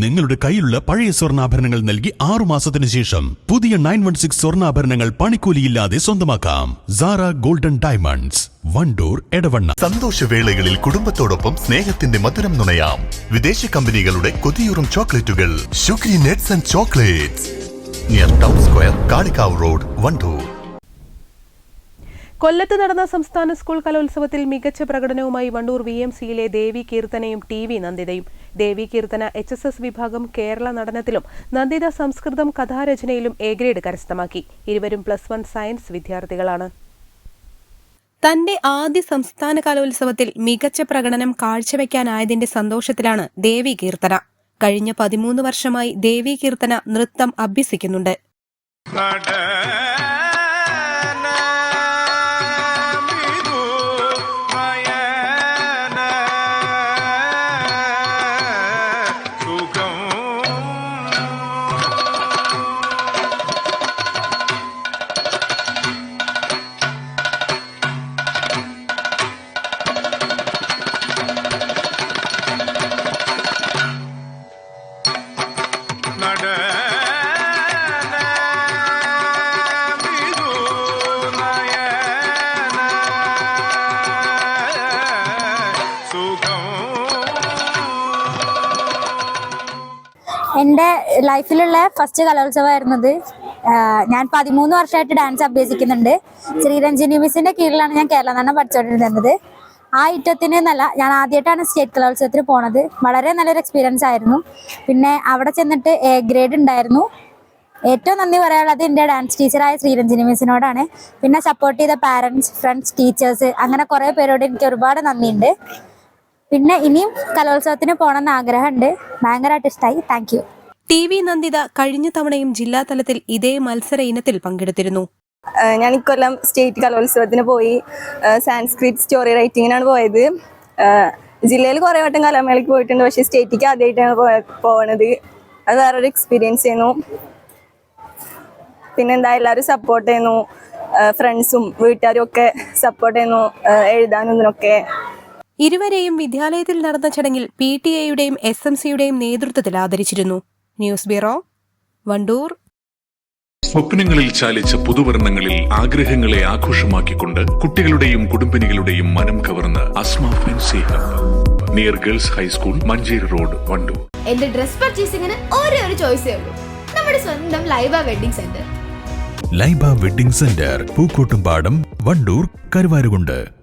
നിങ്ങളുടെ കയ്യിലുള്ള പഴയ സ്വർണാഭരണങ്ങൾ നൽകി ആറു മാസത്തിന് ശേഷം പുതിയ നയൻ വൺ സിക്സ് സ്വർണാഭരണങ്ങൾ പണിക്കൂലിയില്ലാതെ സ്വന്തമാക്കാം. Sara golden diamonds Wandoor Edavanna. സന്തോഷവേളകളിൽ കുടുംബത്തോടൊപ്പം സ്നേഹത്തിന്റെ മധുരം നുണയാം. വിദേശ കമ്പനികളുടെ കൊതിയൂറും ചോക്ലേറ്റുകൾ. Sugary nets and chocolates. Near town square Kalikavu road Wandoor കൊല്ലത്ത് നടന്ന സംസ്ഥാന സ്കൂൾ കലോത്സവത്തിൽ മികച്ച പ്രകടനവുമായി വണ്ടൂർ വി എം സിയിലെ ദേവി കീർത്തനയും T V നന്ദിതയും. Devi Keerthana H S S വിഭാഗം കേരള നടനത്തിലും നന്ദിത സംസ്കൃതം കഥാരചനയിലും എ ഗ്രേഡ് കരസ്ഥമാക്കി. ഇരുവരും പ്ലസ് വൺ സയൻസ് വിദ്യാർത്ഥികളാണ്. തന്റെ ആദ്യ സംസ്ഥാന കലോത്സവത്തിൽ മികച്ച പ്രകടനം കാഴ്ചവെക്കാനായതിന്റെ സന്തോഷത്തിലാണ് ദേവി കീർത്തന. കഴിഞ്ഞ പതിമൂന്ന് വർഷമായി ദേവി കീർത്തന നൃത്തം അഭ്യസിക്കുന്നുണ്ട്. എന്റെ ലൈഫിലുള്ള ഫസ്റ്റ് കലോത്സവമായിരുന്നത് ഞാൻ പതിമൂന്ന് വർഷമായിട്ട് ഡാൻസ് അഭ്യസിക്കുന്നുണ്ട്. ശ്രീരഞ്ജിനി മിസ്സിന്റെ കീഴിലാണ് ഞാൻ കേരള നടനം പഠിച്ചുകൊണ്ടിരുന്നത് ആ ഇറ്റത്തിന് നല്ല ഞാൻ ആദ്യമായിട്ടാണ് സ്റ്റേറ്റ് കലോത്സവത്തിന് പോണത്. വളരെ നല്ലൊരു എക്സ്പീരിയൻസ് ആയിരുന്നു. പിന്നെ അവിടെ ചെന്നിട്ട് എ ഗ്രേഡ് ഉണ്ടായിരുന്നു. ഏറ്റവും നന്ദി പറയാനുള്ളത് എന്റെ ഡാൻസ് ടീച്ചറായ ശ്രീരഞ്ജിനി മിസ്സിനോടാണ്. പിന്നെ സപ്പോർട്ട് ചെയ്ത പാരൻസ് ഫ്രണ്ട്സ് ടീച്ചേഴ്സ് അങ്ങനെ കുറേ പേരോട് എനിക്ക് ഒരുപാട് നന്ദിയുണ്ട്. പിന്നെ ഇനിയും കലോത്സവത്തിന് പോകണമെന്ന് ആഗ്രഹമുണ്ട്. ഭയങ്കരമായിട്ട് ഇഷ്ടമായി thank you T V Nandita കഴിഞ്ഞ തവണയും ജില്ലാതലത്തിൽ ഇതേ മത്സര ഇനത്തിൽ പങ്കെടുത്തിരുന്നു. ഞാൻ ഇക്കൊല്ലം സ്റ്റേറ്റ് കലോത്സവത്തിന് പോയി. സാൻസ്ക്രിറ്റ് സ്റ്റോറി റൈറ്റിങ്ങിനാണ് പോയത്. ജില്ലയിൽ കുറേ വട്ടം കലാമേളയ്ക്ക് പോയിട്ടുണ്ട്. പക്ഷേ സ്റ്റേറ്റിക്ക് ആദ്യമായിട്ടാണ് പോയ പോണത്. അത് വേറൊരു എക്സ്പീരിയൻസ് ചെയ്യുന്നു പിന്നെന്താ എല്ലാവരും സപ്പോർട്ട് ചെയ്യുന്നു ഫ്രണ്ട്സും വീട്ടുകാരും ഒക്കെ സപ്പോർട്ട് ചെയ്യുന്നു എഴുതാനൊന്നിനൊക്കെ എഴുതാനും ഇതിനൊക്കെ. ഇരുവരെയും വിദ്യാലയത്തിൽ നടന്ന ചടങ്ങിൽ പി ടി എയുടെയും എസ് എം സിയുടെയും നേതൃത്വത്തിൽ ആദരിച്ചിരുന്നു. News bureau Wandoor. സ്വപ്നങ്ങളിൽ ചാലിച്ച പുതുവർണങ്ങളിൽ ആഗ്രഹങ്ങളെ ആഘോഷമാക്കിക്കൊണ്ട് കുട്ടികളുടെയും കുടുംബിനികളുടെയും മനം കവർന്ന് Asma fancy hub. Near girls high school Manjeri road Wandoor. എന്റെ ഡ്രസ് പർച്ചേസിംഗിന് ഒരേ ഒരു ചോയ്സേ ഉള്ളൂ. നമ്മുടെ സ്വന്തം Laiba wedding centre. Laiba wedding centre Pookkottumpadam Wandoor Karuvarakundu.